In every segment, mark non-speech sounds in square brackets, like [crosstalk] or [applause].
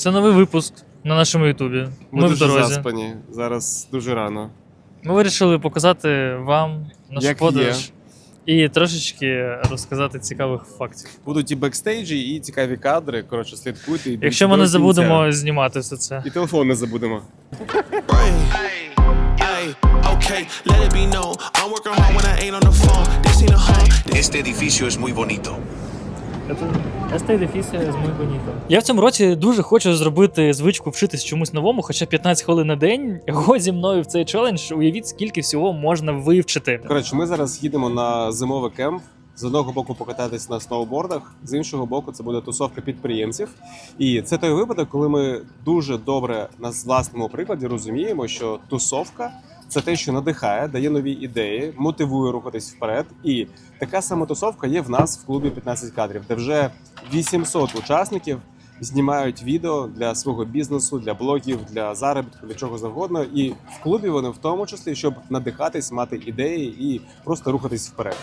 Це новий випуск на нашому Ютубі. Ми, Ми, в дуже дорозі. заспані. Зараз дуже рано. Ми вирішили показати вам нашу Як подорож і трошечки розказати цікавих фактів. Будуть і бекстейджі, і цікаві кадри. Коротше, слідкуйте. і Якщо ми не кінця. забудемо знімати все це. І телефон не забудемо. Este edificio es muy bonito. Я в цьому році дуже хочу зробити звичку вчитись чомусь новому, хоча 15 хвилин на день. Го зі мною в цей челендж. Уявіть, скільки всього можна вивчити. Коротше, ми зараз їдемо на зимовий кемп. З одного боку покататись на сноубордах, з іншого боку, це буде тусовка підприємців. І це той випадок, коли ми дуже добре на власному прикладі розуміємо, що тусовка це те, що надихає, дає нові ідеї, мотивує рухатись вперед. І така сама тусовка є в нас в клубі 15 кадрів, де вже 800 учасників знімають відео для свого бізнесу, для блогів, для заробітку, для чого завгодно. І в клубі вони в тому числі, щоб надихатись, мати ідеї і просто рухатись вперед.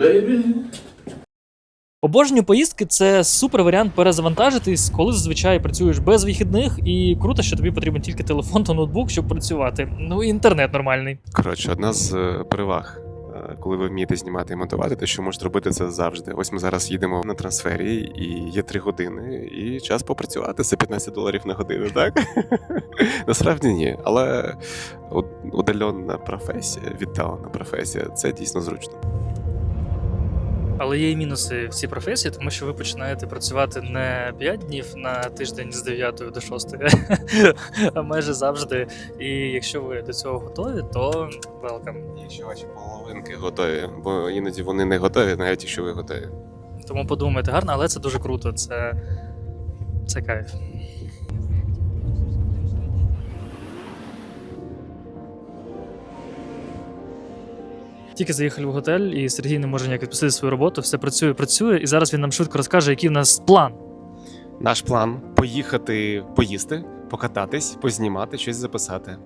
Never. Обожнюю поїздки це супер варіант перезавантажитись, коли зазвичай працюєш без вихідних, і круто, що тобі потрібен тільки телефон та ноутбук, щоб працювати. Ну і інтернет нормальний. Коротше, одна з е, переваг, е, коли ви вмієте знімати і монтувати, те, що можете робити це завжди. Ось ми зараз їдемо на трансфері, і є три години, і час попрацювати за 15 доларів на годину, так? [laughs] Насправді ні. Але уд- професія, віддалена професія це дійсно зручно. Але є і мінуси в цій професії, тому що ви починаєте працювати не 5 днів на тиждень з 9 до 6, [laughs] а майже завжди. І якщо ви до цього готові, то welcome. Якщо ваші половинки готові, бо іноді вони не готові, навіть якщо ви готові. Тому подумайте гарно, але це дуже круто. Це, це кайф. Тільки заїхали в готель, і Сергій не може ніяк відпустити свою роботу, все працює, працює, і зараз він нам швидко розкаже, який в нас план. Наш план поїхати поїсти, покататись, познімати, щось записати.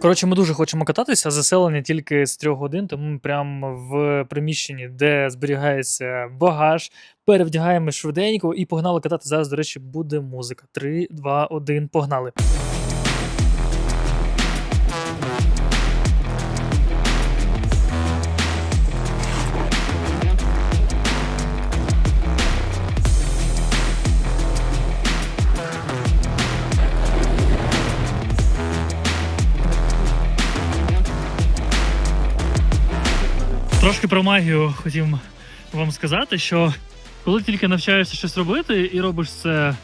Коротше, ми дуже хочемо кататися, заселення тільки з трьох годин, тому ми прямо в приміщенні, де зберігається багаж, перевдягаємо швиденько і погнали катати. Зараз, до речі, буде музика. Три, два, один, погнали. Трошки про магію хотів вам сказати, що коли тільки навчаєшся щось робити і робиш це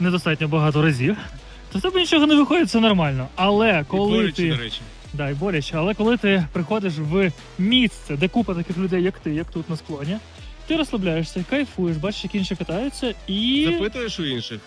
недостатньо багато разів, то в тебе нічого не виходить, це нормально. Але коли ти. речі. Да, і боляче. Але коли ти приходиш в місце, де купа таких людей, як ти, як тут на склоні, ти розслабляєшся, кайфуєш, бачиш, як інші катаються, і, Запитуєш у інших?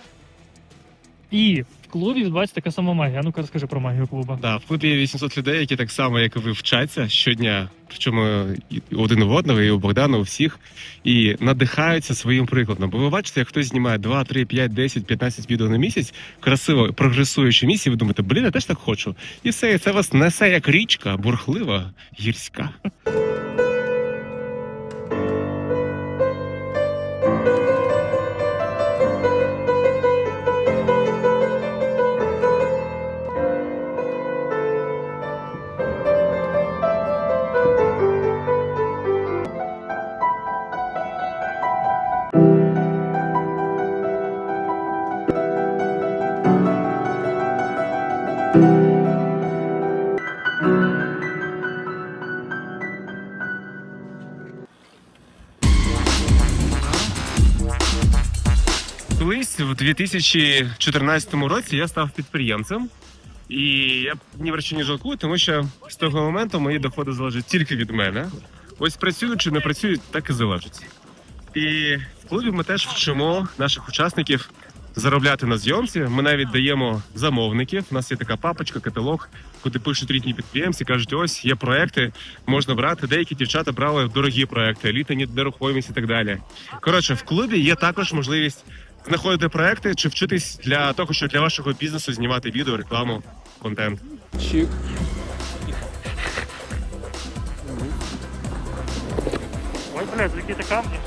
І в клубі відбувається така сама магія. Ну-ка розкажи про магію клубу. Да, в клубі є 800 людей, які так само, як і ви, вчаться щодня, причому і один у одного, і у Богдана, у всіх, і надихаються своїм прикладом. Бо ви бачите, як хтось знімає 2, 3, 5, 10, 15 відео на місяць, красиво прогресуючи місці, ви думаєте, блін, я теж так хочу. І все, і це вас несе як річка, бурхлива, гірська. Колись в 2014 році я став підприємцем, і я ні про що не жалкую, тому що з того моменту мої доходи залежать тільки від мене. Ось працюю чи не працюю, так і залежить. І в клубі ми теж вчимо наших учасників заробляти на зйомці. Ми навіть даємо замовників. У нас є така папочка, каталог, куди пишуть рідні підприємці, кажуть, ось є проекти, можна брати. Деякі дівчата брали дорогі проекти, еліта нерухомість і так далі. Коротше, в клубі є також можливість знаходити проекти чи вчитись для того, щоб для вашого бізнесу знімати відео, рекламу, контент. Чик. Ой, блядь, які камні.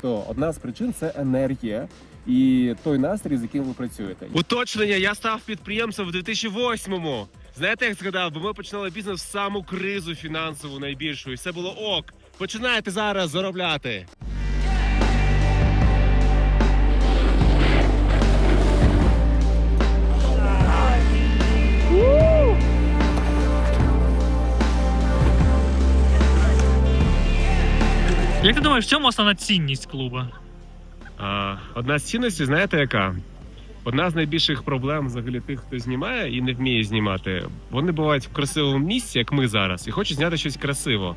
То одна з причин це енергія і той настрій, з яким ви працюєте. Уточнення, я став підприємцем в 2008-му. Знаєте, як згадав, бо ми починали бізнес в саму кризу фінансову найбільшу, і все було ок. Починаєте зараз заробляти. Як ти думаєш, в чому основна цінність клуба? А, одна з цінностей, знаєте, яка? Одна з найбільших проблем взагалі тих, хто знімає і не вміє знімати. Вони бувають в красивому місці, як ми зараз, і хочуть зняти щось красиво,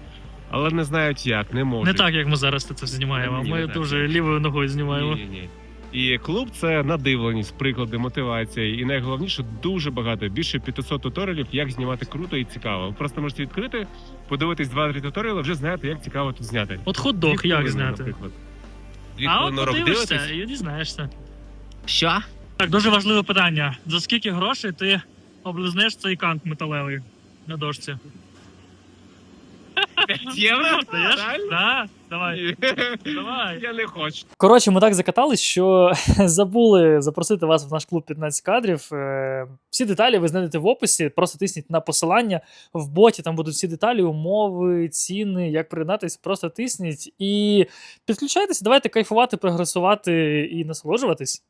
але не знають як, не можуть. Не так, як ми зараз це знімаємо. Ні, Ми не так. дуже лівою ногою знімаємо. Ні, ні, ні. І клуб це надивленість, приклади, мотивація. І найголовніше дуже багато. Більше 500 туторіалів, як знімати круто і цікаво. Ви просто можете відкрити, подивитись 2-3 туторіали, вже знаєте, як цікаво тут зняти. От хот-дог Дві як хвилини, зняти? наприклад. Дві А от хвилини рок подивишся дивитесь. і дізнаєшся. Що? Так, дуже важливе питання. За скільки грошей ти облизнеш цей кант металевий на дошці? 5 євро? [laughs] Даєш? Реально? Да, давай. Давай. Я не хочу. Коротше, ми так закатались, що [laughs] забули запросити вас в наш клуб 15 кадрів. Е, Всі деталі ви знайдете в описі. Просто тисніть на посилання в боті. Там будуть всі деталі, умови, ціни, як приєднатись. Просто тисніть і підключайтеся. Давайте кайфувати, прогресувати і насолоджуватись.